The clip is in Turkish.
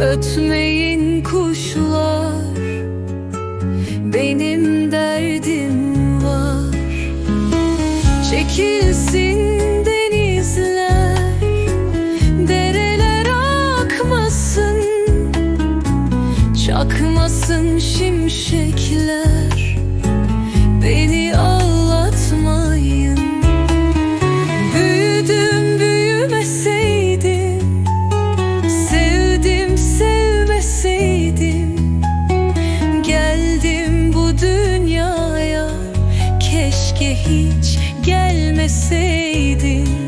Ötmeyin kuşlar Benim derdim var. Çekilsin denizler Dereler akmasın Çakmasın şimşekler söyleseydin